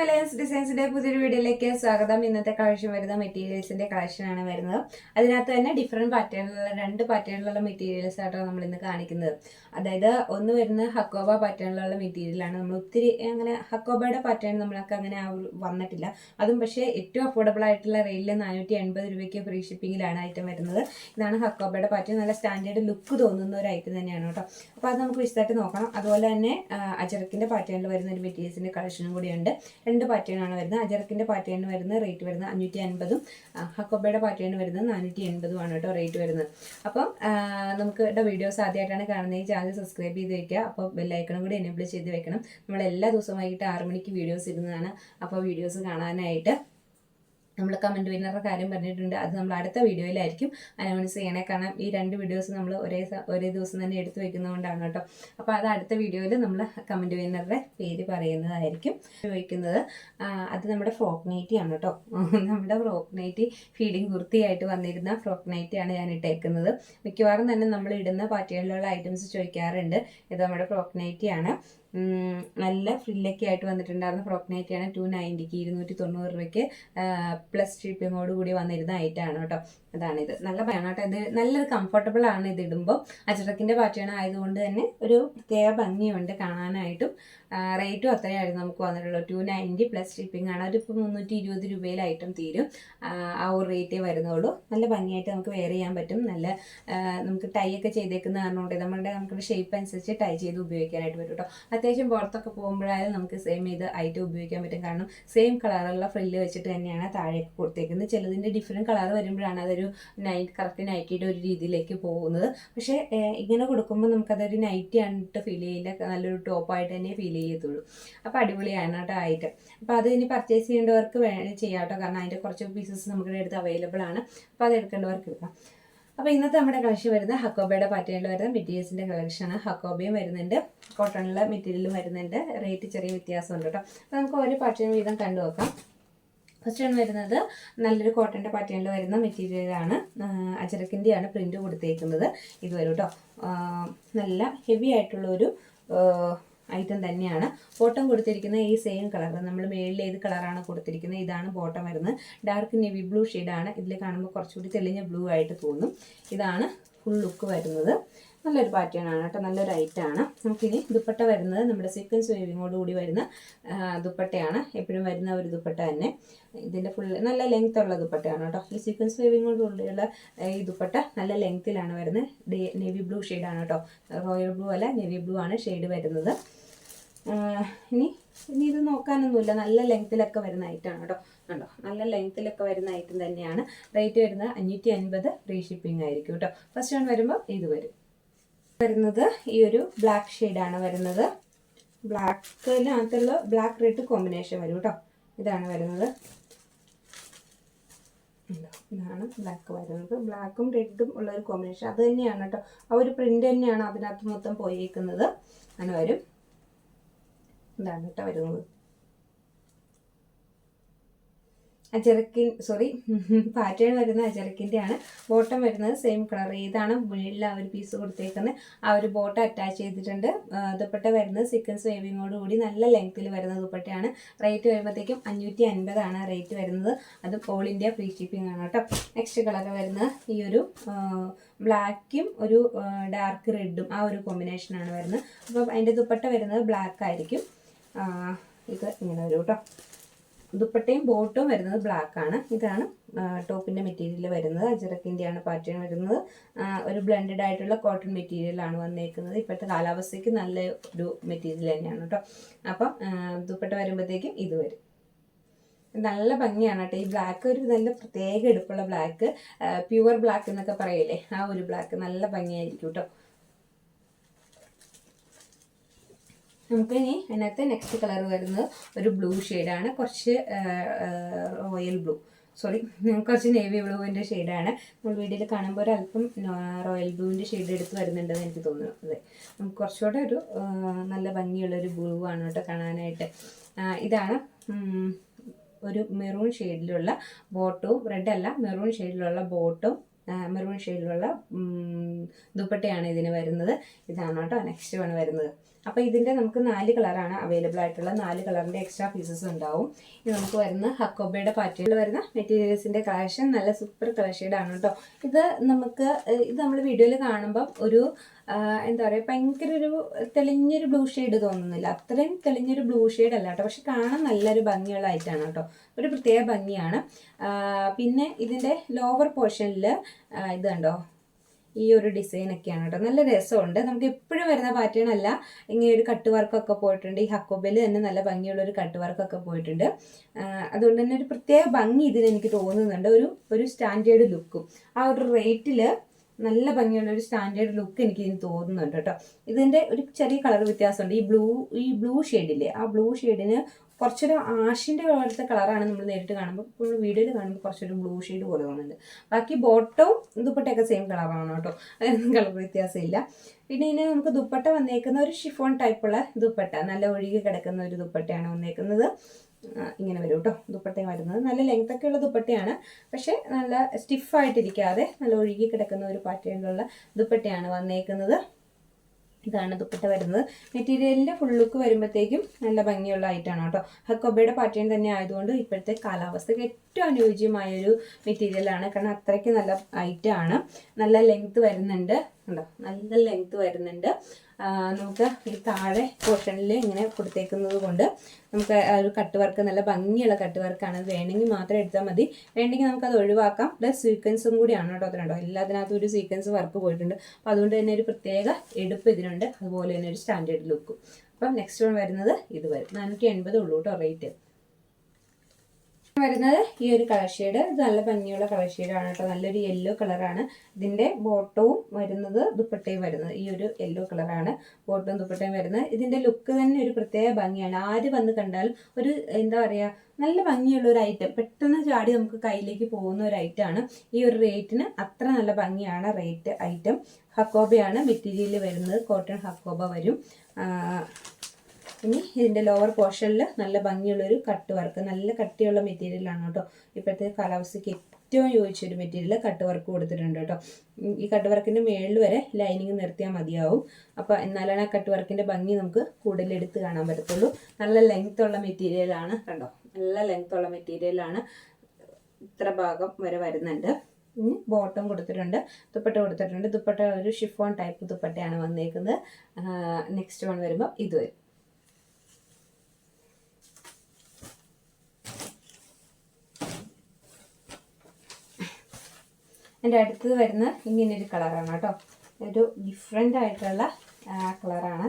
മലയാൻസ് ഡിസൈൻസിന്റെ പുതിയൊരു വീഡിയോയിലേക്ക് സ്വാഗതം. ഇന്നത്തെ കളക്ഷൻ വരുന്ന മെറ്റീരിയൽസിന്റെ കളക്ഷൻ ആണ് വരുന്നത്. അതിനകത്ത് തന്നെ ഡിഫറെന്റ് പാറ്റേണിലുള്ള രണ്ട് പാറ്റേണിലുള്ള മെറ്റീരിയൽസ് ആയിട്ടാണ് നമ്മൾ ഇന്ന് കാണിക്കുന്നത്. അതായത് ഒന്ന് വരുന്ന ഹക്കോബ പാറ്റേണിലുള്ള മെറ്റീരിയലാണ് നമ്മൾ ഒത്തിരി അങ്ങനെ ഹക്കോബയുടെ പാറ്റേൺ നമ്മളൊക്കെ അങ്ങനെ വന്നിട്ടില്ല. അതും പക്ഷേ ഏറ്റവും അഫോർഡബിൾ ആയിട്ടുള്ള റേറ്റിൽ നാനൂറ്റി എൺപത് രൂപയ്ക്ക് ഫ്രീ ഷിപ്പിംഗിലാണ് ഐറ്റം വരുന്നത്. ഇതാണ് ഹക്കോബയുടെ പാറ്റേൺ നല്ല സ്റ്റാൻഡേർഡ് ലുക്ക് തോന്നുന്ന ഒരു ഐറ്റം തന്നെയാണ് കേട്ടോ. അപ്പോൾ അത് നമുക്ക് വിശദമായിട്ട് നോക്കണം. അതുപോലെ തന്നെ അജറക്കിന്റെ പാറ്റേണിൽ വരുന്ന ഒരു മെറ്റീരിയൽസിന്റെ കളക്ഷനും കൂടിയുണ്ട്. രണ്ട് പാറ്റേൺ ആണ് വരുന്നത്. അജറക്കിന്റെ പാറ്റേൺ വരുന്നത് റേറ്റ് വരുന്നത് അഞ്ഞൂറ്റി അൻപതും ഹക്കോബയുടെ പാറ്റേൺ വരുന്നത് നാനൂറ്റി ആണ് കേട്ടോ റേറ്റ് വരുന്നത്. അപ്പം നമുക്ക് നമുക്ക് വീഡിയോസ് ആദ്യമായിട്ടാണ് കാണുന്നത്. ഈ ചാനൽ സബ്സ്ക്രൈബ് ചെയ്ത് വെക്കുക. അപ്പോൾ ബെല്ലൈക്കണും കൂടി എനേബിൾ ചെയ്ത് വെക്കണം. നമ്മൾ എല്ലാ ദിവസവും വൈകിട്ട് ആറ് മണിക്ക് വീഡിയോസ് ഇടുന്നതാണ്. അപ്പോൾ വീഡിയോസ് കാണാനായിട്ട് നമ്മൾ കമന്റ് വിന്നറുടെ കാര്യം പറഞ്ഞിട്ടുണ്ട്. അത് നമ്മൾ അടുത്ത വീഡിയോയിലായിരിക്കും അനൗൺസ് ചെയ്യണേ. കാരണം ഈ രണ്ട് വീഡിയോസ് നമ്മൾ ഒരേ ഒരേ ദിവസം തന്നെ എടുത്തു വെക്കുന്നതുകൊണ്ടാണ് കേട്ടോ. അപ്പോൾ അത് അടുത്ത വീഡിയോയിൽ നമ്മൾ കമന്റ് വിന്നറുടെ പേര് പറയുന്നതായിരിക്കും ചോദിക്കുന്നത്. അത് നമ്മുടെ ഫ്രോക്ക് നൈറ്റി ആണ് കേട്ടോ. നമ്മുടെ ഫ്രോക്ക് നൈറ്റി ഫീഡിങ് കുർത്തിയായിട്ട് വന്നിരുന്ന ഫ്രോക്ക് ആണ് ഞാൻ ഇട്ടേക്കുന്നത്. മിക്കവാറും തന്നെ നമ്മൾ ഇടുന്ന പാറ്റേണിലുള്ള ഐറ്റംസ് ചോദിക്കാറുണ്ട്. ഇത് നമ്മുടെ ഫ്രോക്ക് ആണ്. നല്ല ഫ്രില്ലൊക്കെ ആയിട്ട് വന്നിട്ടുണ്ടായിരുന്ന ഫ്രോക്ക് നൈറ്റിയാണ് ടു നയന്റിക്ക് ഇരുന്നൂറ്റി തൊണ്ണൂറ് രൂപയ്ക്ക് പ്ലസ് ഷിപ്പിങ്ങോട് കൂടി വന്നിരുന്ന ഐറ്റമാണ് കേട്ടോ. അതാണിത് നല്ല ഭയാണ് ഇത്. നല്ലൊരു കംഫർട്ടബിൾ ആണ് ഇത് ഇടുമ്പോൾ അച്ചടക്കിന്റെ പാറ്റേൺ ആയതുകൊണ്ട് തന്നെ ഒരു പ്രത്യേക ഭംഗിയുണ്ട് കാണാനായിട്ടും. റേറ്റും അത്രയായിരുന്നു നമുക്ക് വന്നിട്ടുള്ളത്. ടു നയന്റി പ്ലസ് ഷിപ്പിംഗ് ആണ്. അതിപ്പോൾ മുന്നൂറ്റി ഇരുപത് രൂപയിലായിട്ടും തീരും. ആ, ഒരു റേറ്റേ വരുന്നുള്ളൂ. നല്ല ഭംഗിയായിട്ട് നമുക്ക് വെയർ ചെയ്യാൻ പറ്റും. നല്ല നമുക്ക് ടൈ ഒക്കെ ചെയ്തേക്കുന്ന കാരണമുണ്ട്. നമ്മളുടെ നമുക്ക് ഷേപ്പ് അനുസരിച്ച് ടൈ ചെയ്ത് ഉപയോഗിക്കാനായിട്ട് പറ്റും കേട്ടോ. അത്യാവശ്യം പുറത്തൊക്കെ പോകുമ്പോഴായാലും നമുക്ക് സെയിം ഇത് ഐറ്റം ഉപയോഗിക്കാൻ പറ്റും. കാരണം സെയിം കളറുള്ള ഫ്രില്ല് വെച്ചിട്ട് തന്നെയാണ് താഴേക്ക് കൊടുത്തേക്കുന്നത്. ചിലതിന്റെ ഡിഫറെന്റ് കളർ വരുമ്പോഴാണ് അതൊരു നൈറ്റ് കറക്റ്റ് നൈറ്റിയുടെ ഒരു രീതിയിലേക്ക് പോകുന്നത്. പക്ഷേ ഇങ്ങനെ കൊടുക്കുമ്പോൾ നമുക്കതൊരു നൈറ്റി ആയിട്ട് ഫീൽ ചെയ്യില്ല നല്ലൊരു ടോപ്പായിട്ട് തന്നെ ഫീൽ ചെയ്യത്തുള്ളൂ. അപ്പോൾ അടിപൊളിയാണ് കേട്ടോ ഐറ്റം അപ്പോൾ അത് ഇനി പർച്ചേസ് ചെയ്യേണ്ടവർക്ക് വേണം ചെയ്യാം കേട്ടോ കാരണം അതിന്റെ കുറച്ച് പീസസ് നമ്മുടെ അടുത്ത് അവൈലബിൾ ആണ്. അപ്പോൾ അത് എടുക്കേണ്ടവർക്ക് എടുക്കാം. അപ്പോൾ ഇന്നത്തെ നമ്മുടെ കളക്ഷൻ വരുന്നത് ഹക്കോബയുടെ പാറ്റേണിൽ വരുന്ന മെറ്റീരിയൽസിന്റെ കളക്ഷനാണ് ഹക്കോബയും വരുന്നുണ്ട്. കോട്ടണിലെ മെറ്റീരിയലും വരുന്നുണ്ട്. റേറ്റ് ചെറിയ വ്യത്യാസമുണ്ട് കേട്ടോ അപ്പോൾ നമുക്ക് ഓരോ പാറ്റേൺ വീതം കണ്ടു നോക്കാം ഫസ്റ്റ് ആണ് വരുന്നത് നല്ലൊരു കോട്ടന്റെ പാറ്റേണിൽ വരുന്ന മെറ്റീരിയലാണ് അച്ചരക്കിന്റെയാണ് പ്രിന്റ് കൊടുത്തേക്കുന്നത്. ഇത് വരും കേട്ടോ നല്ല ഹെവി ആയിട്ടുള്ള ഒരു ഐറ്റം തന്നെയാണ്. ബോട്ടം കൊടുത്തിരിക്കുന്ന ഈ സെയിം കളർ നമ്മൾ മേളിൽ ഏത് കളറാണ് കൊടുത്തിരിക്കുന്നത്? ഇതാണ് ബോട്ടം വരുന്നത്. ഡാർക്ക് നെവി ബ്ലൂ ഷെയ്ഡാണ് ഇതിൽ കാണുമ്പോൾ കുറച്ചുകൂടി തെളിഞ്ഞ ബ്ലൂ ആയിട്ട് തോന്നും. ഇതാണ് ഫുൾ ലുക്ക് വരുന്നത്. നല്ലൊരു പാറ്റേൺ ആണ് കേട്ടോ. നല്ലൊരു ഐറ്റാണ് നമുക്കിനി ദുപ്പട്ട വരുന്നത് നമ്മുടെ സീക്വൻസ് വേവിങ്ങോട് കൂടി വരുന്ന ദുപ്പട്ടയാണ്. എപ്പോഴും വരുന്ന ഒരു ദുപ്പട്ട തന്നെ. ഇതിന്റെ ഫുൾ നല്ല ലെങ്ത് ഉള്ള ദുപ്പട്ടയാണ് കേട്ടോ. ഈ സീക്വൻസ് വേവിങ്ങോട് കൂടിയുള്ള ഈ ദുപ്പട്ട നല്ല ലെങ്ത്തിലാണ് വരുന്നത്. നേവി ബ്ലൂ ഷെയ്ഡാണ് കേട്ടോ. റോയൽ ബ്ലൂ അല്ല നേവി ബ്ലൂ ആണ് ഷെയ്ഡ് വരുന്നത്. ഇനി ഇനി ഇത് നോക്കാനൊന്നുമില്ല. നല്ല ലെങ്ത്തിലൊക്കെ വരുന്ന ഐറ്റമാണ് കേട്ടോ. കണ്ടോ? നല്ല ലെങ്ത്തിലൊക്കെ വരുന്ന ഐറ്റം തന്നെയാണ്. റേറ്റ് വരുന്നത് അഞ്ഞൂറ്റി അൻപത് ഫ്രീ ഷിപ്പിംഗ് ആയിരിക്കും കേട്ടോ. ഫസ്റ്റ് വൺ വരുമ്പോൾ ഇത് വരും. വരുന്നത് ഈ ഒരു ബ്ലാക്ക് ഷെയ്ഡാണ് വരുന്നത്. ബ്ലാക്കിനകത്തുള്ള ബ്ലാക്ക് റെഡ് കോമ്പിനേഷൻ വരും കേട്ടോ. ഇതാണ് വരുന്നത്? ഇതാണ് ബ്ലാക്ക് വരുന്നത്. ബ്ലാക്കും റെഡും ഉള്ള ഒരു കോമ്പിനേഷൻ അത് തന്നെയാണ് കേട്ടോ. ആ ഒരു പ്രിന്റ് തന്നെയാണ് അതിനകത്ത് മൊത്തം പോയേക്കുന്നത്. അങ്ങനെ വരും. ഇതാണ് കേട്ടോ വരുന്നത്. അചരക്കിൻ സോറി പാറ്റേൺ വരുന്ന അജറക്കിന്റെ ആണ് ബോട്ടം വരുന്നത് സെയിം കളർ ഏതാണ് മുകളിൽ ആ ഒരു പീസ് കൊടുത്തേക്കുന്നത്. ആ ഒരു ബോട്ടം അറ്റാച്ച് ചെയ്തിട്ടുണ്ട്. ദുപ്പട്ട വരുന്നത് സിക്കൻസ് സേവിങ്ങോട് കൂടി നല്ല ലെങ്ത്തിൽ വരുന്ന ദുപ്പട്ടയാണ്. റേറ്റ് വരുമ്പോഴത്തേക്കും അഞ്ഞൂറ്റി അൻപതാണ് റേറ്റ് വരുന്നത്. അത് ഓൾ ഇന്ത്യ ഫ്രീ ഷിപ്പിംഗ് ആണ് കേട്ടോ. നെക്സ്റ്റ് കളർ വരുന്നത് ഈ ഒരു ബ്ലാക്കും ഒരു ഡാർക്ക് റെഡും ആ ഒരു കോമ്പിനേഷനാണ് വരുന്നത്. അപ്പോൾ അതിന്റെ ദുപ്പട്ട വരുന്നത് ബ്ലാക്ക് ആയിരിക്കും. ഇത് ഇങ്ങനെ വരും കേട്ടോ ദുപ്പട്ടയും ബോട്ടും വരുന്നത് ബ്ലാക്ക് ആണ്. ഇതാണ് ടോപ്പിന്റെ മെറ്റീരിയൽ വരുന്നത്. അജറക്കിന്റെയാണ് പാറ്റേൺ വരുന്നത്. ഒരു ബ്ലെൻഡഡ് ആയിട്ടുള്ള കോട്ടൺ മെറ്റീരിയലാണ് വന്നേക്കുന്നത്. ഇപ്പോഴത്തെ കാലാവസ്ഥയ്ക്ക് നല്ല ഒരു മെറ്റീരിയൽ തന്നെയാണ് കേട്ടോ അപ്പം ദുപ്പട്ട വരുമ്പോഴത്തേക്കും ഇത് വരും. നല്ല ഭംഗിയാണ് കേട്ടോ ഈ ബ്ലാക്ക് ഒരു നല്ല പ്രത്യേക എടുപ്പുള്ള ബ്ലാക്ക് പ്യുവർ ബ്ലാക്ക് എന്നൊക്കെ പറയില്ലേ? ആ ഒരു ബ്ലാക്ക് നല്ല ഭംഗിയായിരിക്കും കേട്ടോ നമുക്ക് ഇനി അതിനകത്ത് നെക്സ്റ്റ് കളർ വരുന്നത് ഒരു ബ്ലൂ ഷെയ്ഡാണ് കുറച്ച് റോയൽ ബ്ലൂ സോറി കുറച്ച് നേവി ബ്ലൂവിന്റെ ഷെയ്ഡാണ് നമ്മൾ വീഡിയോയിൽ കാണുമ്പോൾ ഒരല്പം റോയൽ ബ്ലൂവിന്റെ ഷെയ്ഡ് എടുത്ത് വരുന്നുണ്ടെന്ന് എനിക്ക് തോന്നുന്നു. അതെ. നമുക്ക് കുറച്ചുകൂടെ ഒരു നല്ല ഭംഗിയുള്ള ഒരു ബ്ലൂ ആണ് കേട്ടോ കാണാനായിട്ട്. ഇതാണ് ഒരു മെറൂൺ ഷെയ്ഡിലുള്ള ബോട്ടും റെഡ് അല്ല മെറൂൺ ഷെയ്ഡിലുള്ള ബോട്ടും മെറൂൺ ഷെയ്ഡിലുള്ള ദുപ്പട്ടയാണ് ഇതിന് വരുന്നത്. ഇതാണ് കേട്ടോ നെക്സ്റ്റ് വൺ വരുന്നത്. അപ്പോൾ ഇതിന്റെ നമുക്ക് നാല് കളറാണ് അവൈലബിൾ ആയിട്ടുള്ള നാല് കളറിന്റെ എക്സ്ട്രാ പീസസ് ഉണ്ടാവും. ഇത് നമുക്ക് വരുന്ന ഹക്കോബയുടെ പാറ്റേണിൽ വരുന്ന മെറ്റീരിയൽസിന്റെ കളക്ഷൻ നല്ല സൂപ്പർ കളർ ഷെയ്ഡാണ് കേട്ടോ. ഇത് നമുക്ക് ഇത് നമ്മൾ വീഡിയോയിൽ കാണുമ്പം ഒരു എന്താ പറയുക ഭയങ്കര ഒരു തെളിഞ്ഞൊരു ബ്ലൂ ഷെയ്ഡ് തോന്നുന്നില്ല. അത്രയും തെളിഞ്ഞൊരു ബ്ലൂ ഷെയ്ഡ് അല്ല കേട്ടോ. പക്ഷെ കാണാൻ നല്ലൊരു ഭംഗിയുള്ള ഐറ്റാണ് കേട്ടോ. ഒരു പ്രത്യേക ഭംഗിയാണ്. പിന്നെ ഇതിന്റെ ലോവർ പോർഷനിൽ ഇത് കണ്ടോ? ഈ ഒരു ഡിസൈൻ ഒക്കെയാണ് കേട്ടോ. നല്ല രസമുണ്ട്. നമുക്ക് എപ്പോഴും വരുന്ന പാറ്റേൺ അല്ല. ഇങ്ങനെ ഒരു കട്ട് വർക്കൊക്കെ പോയിട്ടുണ്ട്. ഈ ഹക്കോബയിൽ തന്നെ നല്ല ഭംഗിയുള്ള ഒരു കട്ട് വർക്കൊക്കെ പോയിട്ടുണ്ട്. അതുകൊണ്ട് തന്നെ ഒരു പ്രത്യേക ഭംഗി ഇതിന് എനിക്ക് തോന്നുന്നുണ്ട്. ഒരു ഒരു സ്റ്റാൻഡേർഡ് ലുക്കും ആ ഒരു റേറ്റിൽ നല്ല ഭംഗിയുള്ള ഒരു സ്റ്റാൻഡേർഡ് ലുക്ക് എനിക്ക് ഇതിന് തോന്നുന്നുണ്ട് കേട്ടോ. ഇതിന്റെ ഒരു ചെറിയ കളർ വ്യത്യാസമുണ്ട്. ഈ ബ്ലൂ ഈ ബ്ലൂ ഷെയ്ഡില്ലേ ആ ബ്ലൂ ഷെയ്ഡിന് കുറച്ചൊരു ആഷിന്റെ പോലത്തെ കളറാണ് നമ്മൾ നേരിട്ട് കാണുമ്പോൾ ഇപ്പോൾ വീഡിയോയിൽ കാണുമ്പോൾ കുറച്ചൊരു ബ്ലൂ ഷെയ്ഡ് പോലെ തോന്നുന്നുണ്ട്. ബാക്കി ബോട്ടവും ദുപ്പട്ടയൊക്കെ സെയിം കളറാണ് കേട്ടോ. അതിനൊന്നും കളർ വ്യത്യാസമില്ല. പിന്നെ ഇതിന് നമുക്ക് ദുപ്പട്ട വന്നേക്കുന്ന ഒരു ഷിഫോൺ ടൈപ്പുള്ള ദുപ്പട്ട. നല്ല ഒഴുകി കിടക്കുന്ന ഒരു ദുപ്പട്ടയാണ് വന്നേക്കുന്നത്. ഇങ്ങനെ വരും കേട്ടോ ദുപ്പട്ടയും വരുന്നത്. നല്ല ലെങ്ത് ഒക്കെ ഉള്ള ദുപ്പട്ടയാണ്. പക്ഷേ നല്ല സ്റ്റിഫായിട്ടിരിക്കാതെ നല്ല ഒഴുകി കിടക്കുന്ന ഒരു പാറ്റേണിലുള്ള ദുപ്പട്ടയാണ് വന്നേക്കുന്നത്. ഇതാണ് ദുപ്പട്ട വരുന്നത്. മെറ്റീരിയലിന്റെ ഫുൾ ലുക്ക് വരുമ്പോഴത്തേക്കും നല്ല ഭംഗിയുള്ള ഐറ്റാണ് കേട്ടോ ഹക്കോബയുടെ പാറ്റേൺ തന്നെ ആയതുകൊണ്ട് ഇപ്പോഴത്തെ കാലാവസ്ഥയ്ക്ക് ഏറ്റവും അനുയോജ്യമായൊരു മെറ്റീരിയലാണ് കാരണം അത്രയ്ക്ക് നല്ല ഐറ്റമാണ് നല്ല ലെങ്ത് വരുന്നുണ്ട്. കേട്ടോ നല്ല ലെങ്ത് വരുന്നുണ്ട്. നമുക്ക് ഈ താഴെ പോർഷനിൽ ഇങ്ങനെ കൊടുത്തേക്കുന്നത് കൊണ്ട് നമുക്ക് ഒരു കട്ട് വർക്ക് നല്ല ഭംഗിയുള്ള കട്ട് വർക്കാണ് അത് വേണമെങ്കിൽ മാത്രം എടുത്താൽ മതി. വേണമെങ്കിൽ നമുക്കത് ഒഴിവാക്കാം. പ്ലസ് സീക്വൻസും കൂടിയാണ് കേട്ടോ അതിനുണ്ടോ എല്ലാത്തിനകത്തും ഒരു സീക്വൻസ് വർക്ക് പോയിട്ടുണ്ട്. അപ്പോൾ അതുകൊണ്ട് തന്നെ ഒരു പ്രത്യേക എടുപ്പ് ഇതിനുണ്ട്. അതുപോലെ തന്നെ ഒരു സ്റ്റാൻഡേർഡ് ലുക്കും അപ്പം നെക്സ്റ്റ് വൺ വരുന്നത് ഇത് വരും. നാനൂറ്റി എൺപത് ഉള്ളൂ കേട്ടോ റേറ്റ് വരുന്നത് ഈ ഒരു കളർ ഷെയ്ഡ് ഇത് നല്ല ഭംഗിയുള്ള കളർ ഷെയ്ഡാണ് കേട്ടോ. നല്ലൊരു യെല്ലോ കളറാണ് ഇതിന്റെ ബോട്ടവും വരുന്നത് ദുപ്പട്ടയും വരുന്നത്. ഈ ഒരു യെല്ലോ കളറാണ് ബോട്ടവും ദുപ്പട്ടയും വരുന്നത്. ഇതിന്റെ ലുക്ക് തന്നെ ഒരു പ്രത്യേക ഭംഗിയാണ്. ആര് വന്ന് കണ്ടാലും ഒരു എന്താ പറയുക നല്ല ഭംഗിയുള്ള ഒരു ഐറ്റം പെട്ടെന്ന് ചാടി നമുക്ക് കയ്യിലേക്ക് പോകുന്ന ഒരു ഐറ്റമാണ് ഈ ഒരു റേറ്റിന് അത്ര നല്ല ഭംഗിയാണ് റേറ്റ് ഐറ്റം ഹക്കോബയാണ് മെറ്റീരിയൽ വരുന്നത്. കോട്ടൺ ഹക്കോബ വരും. ഇനി ഇതിന്റെ ലോവർ പോർഷനിൽ നല്ല ഭംഗിയുള്ളൊരു കട്ട് വർക്ക് നല്ല കട്ടിയുള്ള മെറ്റീരിയലാണ് കേട്ടോ ഇപ്പോഴത്തെ കാലാവസ്ഥയ്ക്ക് ഏറ്റവും യോജിച്ചൊരു മെറ്റീരിയൽ കട്ട് വർക്ക് കൊടുത്തിട്ടുണ്ട് കേട്ടോ ഈ കട്ട് വർക്കിന്റെ മേളിൽ വരെ ലൈനിങ് നിർത്തിയാൽ മതിയാവും. അപ്പോൾ എന്നാലാണ് ആ കട്ട് വർക്കിന്റെ ഭംഗി നമുക്ക് കൂടുതൽ എടുത്ത് കാണാൻ പറ്റത്തുള്ളൂ. നല്ല ലെങ്ത് ഉള്ള മെറ്റീരിയലാണ് കണ്ടോ? നല്ല ലെങ്ത് ഉള്ള മെറ്റീരിയലാണ് ഇത്ര ഭാഗം വരെ വരുന്നുണ്ട്. ഇനി ബോട്ടം കൊടുത്തിട്ടുണ്ട് ദുപ്പട്ട കൊടുത്തിട്ടുണ്ട്. ദുപ്പട്ട ഒരു ഷിഫോൺ ടൈപ്പ് ദുപ്പട്ടയാണ് വന്നേക്കുന്നത്. നെക്സ്റ്റ് വൺ വരുമ്പോൾ ഇത് വരും. എന്റെ അടുത്തത് വരുന്ന ഇങ്ങനൊരു കളറാണ് കേട്ടോ. ഒരു ഡിഫറെന്റ് ആയിട്ടുള്ള കളറാണ്.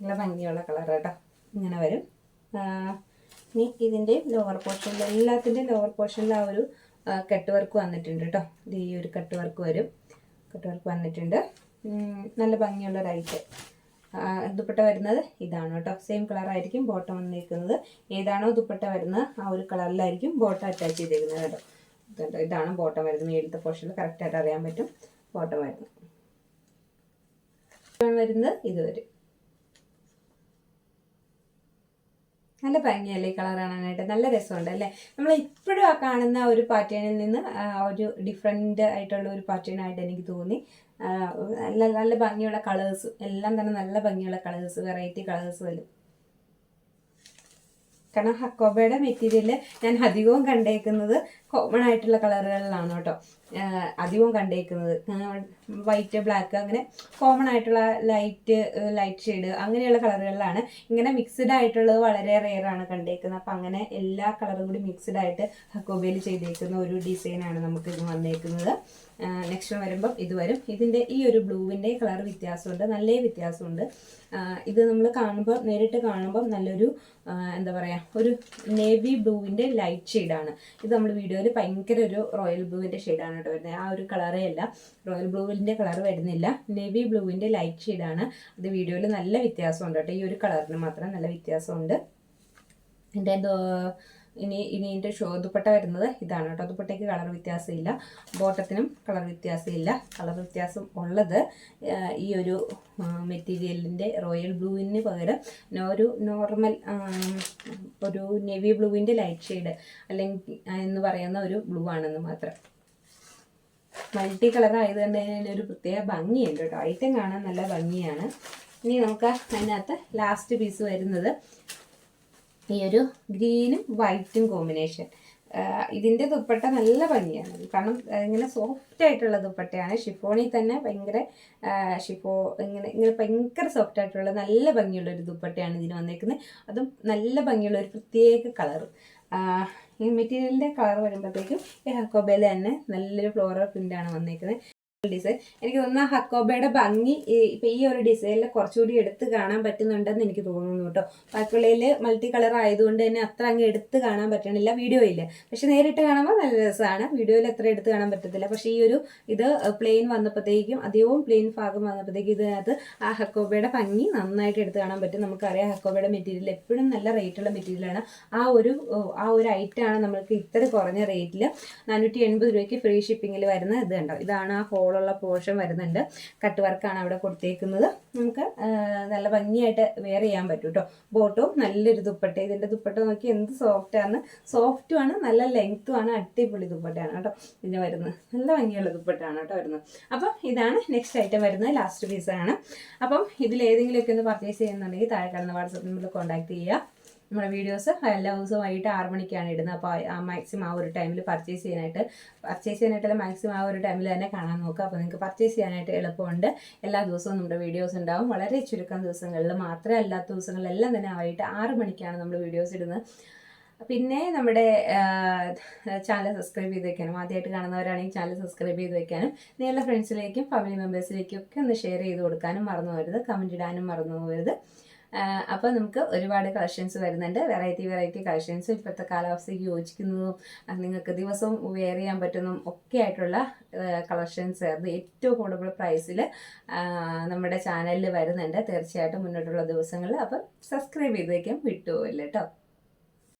നല്ല ഭംഗിയുള്ള കളർ കേട്ടോ. ഇങ്ങനെ വരും. ഇനി ഇതിന്റെ ലോവർ പോർഷനിൽ എല്ലാത്തിന്റെയും ലോവർ പോർഷനിൽ ആ ഒരു കട്ട് വർക്ക് വന്നിട്ടുണ്ട് കേട്ടോ. ഇത് ഈ ഒരു കട്ട് വർക്ക് വരും. കട്ട് വർക്ക് വന്നിട്ടുണ്ട്. നല്ല ഭംഗിയുള്ള ഐറ്റം ദുപ്പട്ട വരുന്നത് ഇതാണ് കേട്ടോ. സെയിം കളറായിരിക്കും ബോട്ടം വന്നിരിക്കുന്നത് ഏതാണോ ദുപ്പട്ട വരുന്നത് ആ ഒരു കളറിലായിരിക്കും ബോട്ടം അറ്റാച്ച് ചെയ്തിരിക്കുന്നത് കേട്ടോ. ഇതുണ്ട് ഇതാണ് ബോട്ടം വരുന്നത്. മേലത്തെ പോർഷനിൽ കറക്റ്റായിട്ട് അറിയാൻ പറ്റും. ബോട്ടം വരുന്നത് വരുന്നത്. ഇത് വരും. നല്ല ഭംഗിയല്ലേ കളർ കാണാനായിട്ട്? നല്ല രസമുണ്ട് അല്ലേ? നമ്മൾ ഇപ്പോഴും ആ കാണുന്ന ഒരു പാറ്റേണിൽ നിന്ന് ഒരു ഡിഫറെന്റ് ആയിട്ടുള്ള ഒരു പാറ്റേൺ ആയിട്ട് എനിക്ക് തോന്നി. നല്ല നല്ല ഭംഗിയുള്ള കളേഴ്സ് എല്ലാം തന്നെ നല്ല ഭംഗിയുള്ള കളേഴ്സ് വെറൈറ്റി കളേഴ്സ് വരും. കാരണം ഹക്കോബയുടെ മെറ്റീരിയൽ ഞാൻ അധികവും കണ്ടേക്കുന്നത് കോമൺ ആയിട്ടുള്ള കളറുകളിലാണ് കേട്ടോ. അധികവും കണ്ടേക്കുന്നത്. വൈറ്റ് ബ്ലാക്ക് അങ്ങനെ കോമൺ ആയിട്ടുള്ള ലൈറ്റ് ലൈറ്റ് ഷെയ്ഡ് അങ്ങനെയുള്ള കളറുകളിലാണ് ഇങ്ങനെ മിക്സ്ഡ് ആയിട്ടുള്ളത് വളരെ റെയർ ആണ് കണ്ടേക്കുന്നത്. അപ്പം അങ്ങനെ എല്ലാ കളറും കൂടി മിക്സ്ഡ് ആയിട്ട് ഹക്കോബയിൽ ചെയ്തേക്കുന്ന ഒരു ഡിസൈനാണ് നമുക്ക് ഇത് വന്നേക്കുന്നത്. നെക്സ്റ്റ് വരുമ്പം ഇത് വരും. ഇതിന്റെ ഈ ഒരു ബ്ലൂവിന്റെ കളർ വ്യത്യാസമുണ്ട്. നല്ല വ്യത്യാസമുണ്ട്. ഇത് നമ്മൾ കാണുമ്പോൾ നേരിട്ട് കാണുമ്പോൾ നല്ലൊരു എന്താ പറയുക ഒരു നേവി ബ്ലൂവിന്റെ ലൈറ്റ് ഷെയ്ഡാണ് ഇത് നമ്മൾ വീഡിയോയിൽ ഭയങ്കര ഒരു റോയൽ ബ്ലൂവിന്റെ ഷെയ്ഡാണ് കേട്ടോ വരുന്നത്. ആ ഒരു കളറേ അല്ല. റോയൽ ബ്ലൂവിന്റെ കളർ വരുന്നില്ല. നേവി ബ്ലൂവിന്റെ ലൈറ്റ് ഷെയ്ഡാണ്. അത് വീഡിയോയിൽ നല്ല വ്യത്യാസമുണ്ട് കേട്ടോ. ഈ ഒരു കളറിന് മാത്രം നല്ല വ്യത്യാസമുണ്ട്. എന്റെ ഇനി ഇനി ഇതിന്റെ ഷോ ദുപ്പട്ട വരുന്നത് ഇതാണ് കേട്ടോ. ദുപ്പട്ടയ്ക്ക് കളർ വ്യത്യാസമില്ല. ബോട്ടത്തിനും കളർ വ്യത്യാസമില്ല. കളർ വ്യത്യാസം ഉള്ളത് ഈ ഒരു മെറ്റീരിയലിന്റെ റോയൽ ബ്ലൂവിന് പകരം ഒരു നോർമൽ ഒരു നേവി ബ്ലൂവിന്റെ ലൈറ്റ് ഷെയ്ഡ് അല്ലെങ്കിൽ എന്ന് പറയുന്ന ഒരു ബ്ലൂ ആണെന്ന് മാത്രം. മൾട്ടി കളർ ആയതുകൊണ്ട് തന്നെ ഒരു പ്രത്യേക ഭംഗിയുണ്ട് കേട്ടോ. ഐറ്റം കാണാൻ നല്ല ഭംഗിയാണ്. ഇനി നമുക്ക് അതിനകത്ത് ലാസ്റ്റ് പീസ് വരുന്നത് ഈ ഒരു ഗ്രീനും വൈറ്റും കോമ്പിനേഷൻ ഇതിന്റെ ദുപ്പട്ട നല്ല ഭംഗിയാണ്. കാരണം ഇങ്ങനെ സോഫ്റ്റ് ആയിട്ടുള്ള ദുപ്പട്ടയാണ്. ഷിഫോണിൽ തന്നെ ഭയങ്കര ഷിഫോ ഇങ്ങനെ ഇങ്ങനെ ഭയങ്കര സോഫ്റ്റ് ആയിട്ടുള്ള നല്ല ഭംഗിയുള്ള ഒരു ദുപ്പട്ടയാണ് ഇതിന് വന്നേക്കുന്നത്. അതും നല്ല ഭംഗിയുള്ള ഒരു പ്രത്യേക കളറ് ഈ മെറ്റീരിയലിന്റെ കളർ വരുമ്പോഴത്തേക്കും ഈ ഹക്കോബയിൽ തന്നെ നല്ലൊരു ഫ്ലോറൽ പ്രിന്റാണ് വന്നേക്കുന്നത് ഡിസൈൻ. എനിക്ക് തോന്നുന്നു ഹക്കോബയുടെ ഭംഗി ഇപ്പൊ ഈ ഒരു ഡിസൈനിൽ കുറച്ചുകൂടി എടുത്ത് കാണാൻ പറ്റുന്നുണ്ടെന്ന് എനിക്ക് തോന്നുന്നു കേട്ടോ. ബാക്കിയുള്ളതിൽ മൾട്ടി കളർ ആയതുകൊണ്ട് തന്നെ അത്ര അങ്ങ് എടുത്ത് കാണാൻ പറ്റണില്ല വീഡിയോയിൽ. പക്ഷെ നേരിട്ട് കാണുമ്പോൾ നല്ല രസമാണ്. വീഡിയോയിൽ അത്ര എടുത്ത് കാണാൻ പറ്റത്തില്ല. പക്ഷേ ഈ ഒരു ഇത് പ്ലെയിൻ വന്നപ്പോഴത്തേക്കും അധികവും പ്ലെയിൻ ഭാഗം വന്നപ്പോഴത്തേക്കും ഇതിനകത്ത് ആ ഹക്കോബയുടെ ഭംഗി നന്നായിട്ട് എടുത്ത് കാണാൻ പറ്റും. നമുക്കറിയാം ഹക്കോബയുടെ മെറ്റീരിയൽ എപ്പോഴും നല്ല റേറ്റുള്ള മെറ്റീരിയലാണ് ആ ഒരു ആ ഒരു ഐറ്റമാണ് നമ്മൾക്ക് ഇത്ര കുറഞ്ഞ റേറ്റിൽ നാനൂറ്റി എൺപത് രൂപയ്ക്ക് ഫ്രീ ഷിപ്പിങ്ങിൽ വരുന്ന ഇത് കണ്ടോ? ഇതാണ് ആ ഹോളുള്ള പോർഷൻ വരുന്നുണ്ട്. കട്ട് വർക്കാണ് അവിടെ കൊടുത്തേക്കുന്നത്. നമുക്ക് നല്ല ഭംഗിയായിട്ട് വെയർ ചെയ്യാൻ പറ്റും കേട്ടോ ബോട്ടോ നല്ലൊരു ദുപ്പട്ട. ഇതിന്റെ ദുപ്പട്ട നോക്കി എന്ത് സോഫ്റ്റാണ് സോഫ്റ്റും ആണ് നല്ല ലെങ്ത്തും ആണ് അടിപൊളി ദുപ്പട്ടയാണ് കേട്ടോ. ഇതിന് വരുന്നത്. നല്ല ഭംഗിയുള്ള ദുപ്പട്ടയാണ് കേട്ടോ വരുന്നത്. അപ്പം ഇതാണ് നെക്സ്റ്റ് ഐറ്റം വരുന്നത്. ലാസ്റ്റ് പീസാണ് അപ്പം ഇതിൽ ഏതെങ്കിലുമൊക്കെ ഒന്ന് പർച്ചേസ് ചെയ്യുന്നുണ്ടെങ്കിൽ താഴെ കാണുന്ന വാട്സപ്പ് നമ്പറിൽ കോൺടാക്ട് ചെയ്യുക. നമ്മുടെ വീഡിയോസ് എല്ലാ ദിവസവും വൈകിട്ട് ആറ് മണിക്കാണ് ഇടുന്നത്. അപ്പോൾ മാക്സിമം ആ ഒരു ടൈമിൽ പർച്ചേസ് ചെയ്യാനായിട്ട് പർച്ചേസ് ചെയ്യാനായിട്ടല്ല മാക്സിമം ആ ഒരു ടൈമിൽ തന്നെ കാണാൻ നോക്കുക. അപ്പോൾ നിങ്ങൾക്ക് പർച്ചേസ് ചെയ്യാനായിട്ട് എളുപ്പമുണ്ട്. എല്ലാ ദിവസവും നമ്മുടെ വീഡിയോസ് ഉണ്ടാവും. വളരെ ചുരുക്കം ദിവസങ്ങളിൽ മാത്രമേ അല്ലാത്ത ദിവസങ്ങളിലെല്ലാം തന്നെ വൈകിട്ട് ആറ് മണിക്കാണ് നമ്മൾ വീഡിയോസ് ഇടുന്നത്. പിന്നെ നമ്മുടെ ചാനൽ സബ്സ്ക്രൈബ് ചെയ്ത് വെക്കാനും ആദ്യമായിട്ട് കാണുന്നവരാണെങ്കിൽ ചാനൽ സബ്സ്ക്രൈബ് ചെയ്ത് വെക്കാനും നിങ്ങളുടെ ഫ്രണ്ട്സിലേക്കും ഫാമിലി മെമ്പേഴ്സിലേക്കും ഒക്കെ ഒന്ന് ഷെയർ ചെയ്ത് കൊടുക്കാനും മറന്നു പോകരുത്. കമന്റ് ഇടാനും മറന്നു പോകരുത്. അപ്പോൾ നമുക്ക് ഒരുപാട് കളക്ഷൻസ് വരുന്നുണ്ട്. വെറൈറ്റി വെറൈറ്റി കളക്ഷൻസ് ഇപ്പോഴത്തെ കാലാവസ്ഥയ്ക്ക് യോജിക്കുന്നതും നിങ്ങൾക്ക് ദിവസവും വെയർ ചെയ്യാൻ പറ്റുന്നതും ഒക്കെ ആയിട്ടുള്ള കളക്ഷൻസ് ആയിരുന്നു ഏറ്റവും കൂടുതൽ പ്രൈസിൽ നമ്മുടെ ചാനലിൽ വരുന്നുണ്ട്. തീർച്ചയായിട്ടും മുന്നോട്ടുള്ള ദിവസങ്ങളിൽ. അപ്പം സബ്സ്ക്രൈബ് ചെയ്ത് വയ്ക്കാൻ വിട്ടുപോയില്ല കേട്ടോ